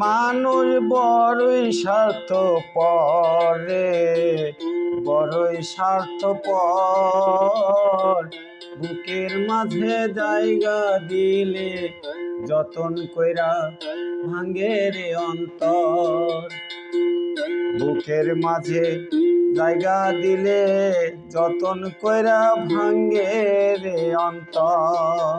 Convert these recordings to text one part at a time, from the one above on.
মানুষ বড়ই স্বার্থ পরে বড়ই স্বার্থ পর বুকের মাঝে জায়গা দিলে যতন কইরা ভাঙ্গে রে অন্তর। বুকের মাঝে জায়গা দিলে যতন কইরা ভাঙ্গে রে অন্তর।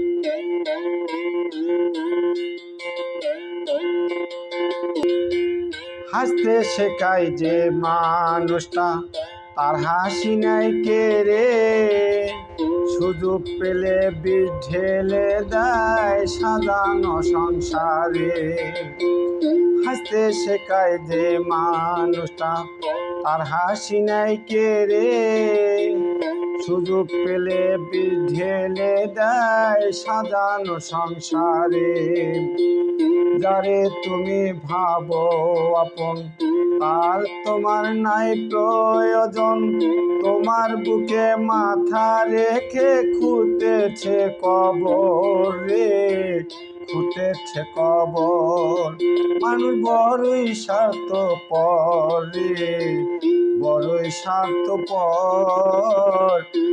হাসতে শেখায় যে মানুষটা, তার হাসি নাই কে রে? সুযোগ পেলে বিষ ঢেলে দেয় সাজানো সংসারে। হাসতে শেখায় যে মানুষটা, তার হাসি নাই কে রে? সুযোগ পেলে বিষ ঢেলে দেয় সাজানো সংসারে। যারে তুমি ভাবো আপন। আর তোমার নাই প্রয়োজন, তোমার বুকে মাথা রেখে খুঁতেছে কবর রে। খুঁতেছে কবর, মানুষ বড়ই স্বার্থ পরে বড়ই স্বার্থ পর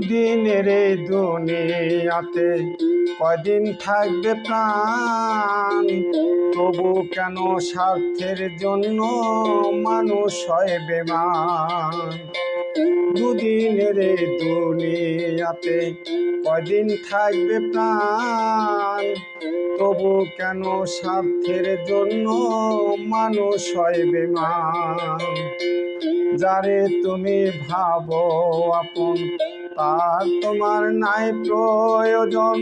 দিনের রে দুনিয়াতে কদিন থাকবে প্রাণ? তবু কেন স্বার্থের জন্য মানুষ হয় বেমান? দুদিনের দুনিয়াতে কয়দিন থাকবে প্রাণ? তবু কেন স্বার্থের জন্য মানুষ হয় বেমান যারে তুমি ভাবো আপন, তার তোমার নাই প্রয়োজন।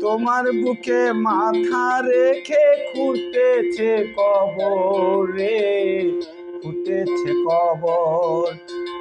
তোমার বুকে মাথা রেখে খুঁটেছে কবর রে কবর।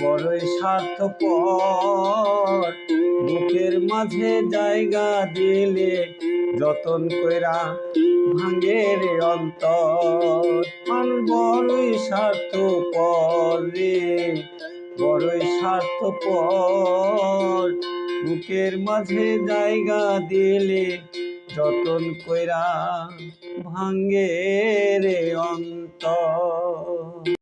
বড়ই স্বার্থ পর বুকের মাঝে জায়গা দিলে যতন কইরা ভাঙ্গে রে অন্তর। মানুষ বড়ই স্বার্থ রে, বড়ই স্বার্থ পর বুকের মাঝে জায়গা দিলে যতন কইরা ভাঙ্গে রে অন্তর।